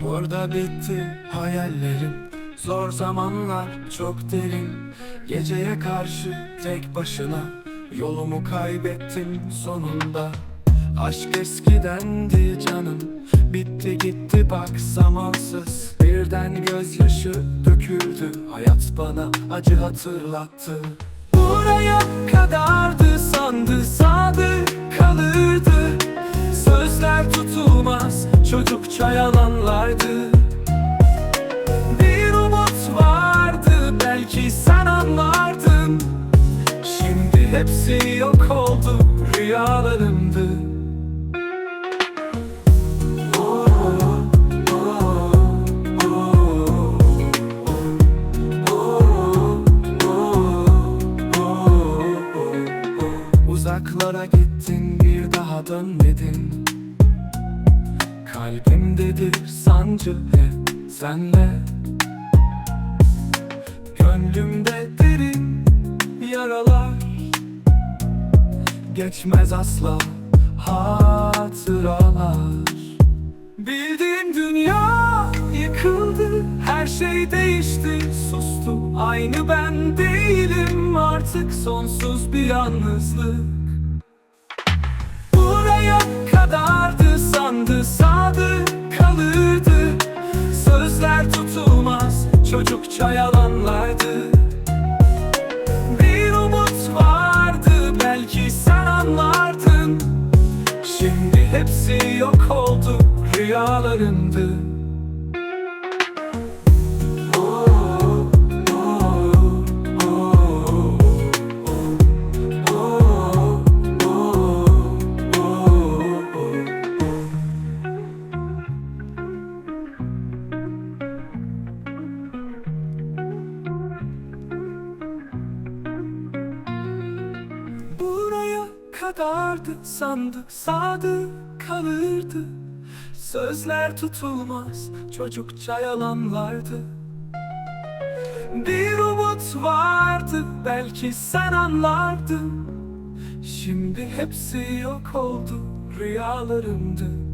Burada bitti hayallerim. Zor zamanlar çok derin. Geceye karşı tek başına Yolumu kaybettim sonunda. Aşk eskidendi canım. Bitti gitti bak zamansız. Birden gözyaşı döküldü. Hayat bana acı hatırlattı. Buraya kadardı Çocukça yalanlardı Bir umut vardı Belki sen anlardın. Şimdi hepsi yok oldu Rüyalarımdı. Uzaklara gittin bir daha dönmedin Kalbimdedir sancı hep senle. Gönlümde derin yaralar Geçmez asla hatıralar. Bildiğim dünya yıkıldı Her şey değişti sustu. Aynı ben değilim artık Sonsuz bir yalnızlık Çocukça yalanlardı Bir umut vardı Belki sen anlardın. Şimdi hepsi yok oldu Rüyalarımdı kadardı sandık sadık kalırdı. Sözler tutulmaz çocukça yalanlardı. Bir umut vardı belki sen anlardın. Şimdi hepsi yok oldu rüyalarımdı